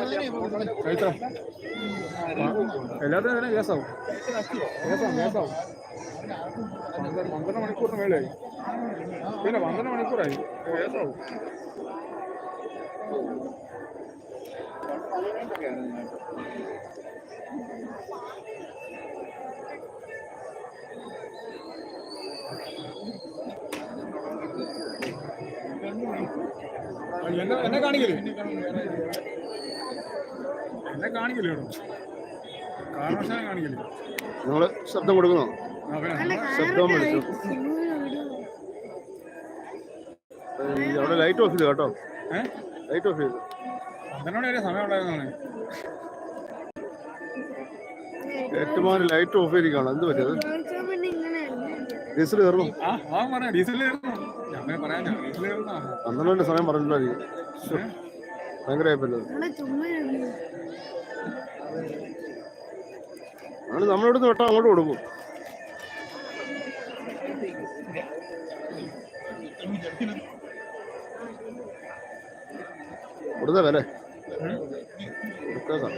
കഴിച്ചോ എല്ലാത്തിനും തന്നെ ഗ്യാസാവും ഗ്യാസാവും ഗ്യാസാവും പന്ത്രണ്ട് പന്ത്രണ്ട് മണിക്കൂറിന് മേലെയായി. പിന്നെ പന്ത്രണ്ട് മണിക്കൂറായി. കേസാവും എന്നെ എന്നെ കാണിക്കൽ? എന്നെ കാണിക്കൽ കേട്ടോ കാരണവശാലും കാണിക്കൽ. നിങ്ങൾ ശബ്ദം കൊടുക്കണോ? ശബ്ദം വിളിച്ചു. അവിടെ ലൈറ്റ് ഓഫ് ചെയ്തു കേട്ടോ. ഏഹ് ലൈറ്റ് ഓഫ് ചെയ്തു പന്ത്രണ്ട് വരെ സമയം ഉണ്ടായിരുന്നാണ് ഏറ്റുമാൻ ലൈറ്റ് ഓഫ് ചെയ്തിരിക്കുകയാണ് എന്ത് പറ്റിയത്? പറയാൻ കയറുന്നു പന്ത്രണ്ട് സമയം പറഞ്ഞിട്ടുണ്ടായിരിക്കും ഭയങ്കരമായിപ്പല്ലോ. ആണ് നമ്മളിവിടുന്ന് വെട്ടാൻ അങ്ങോട്ട് കൊടുക്കും. കൊടുത്ത വില. കൊടുത്തേക്കാം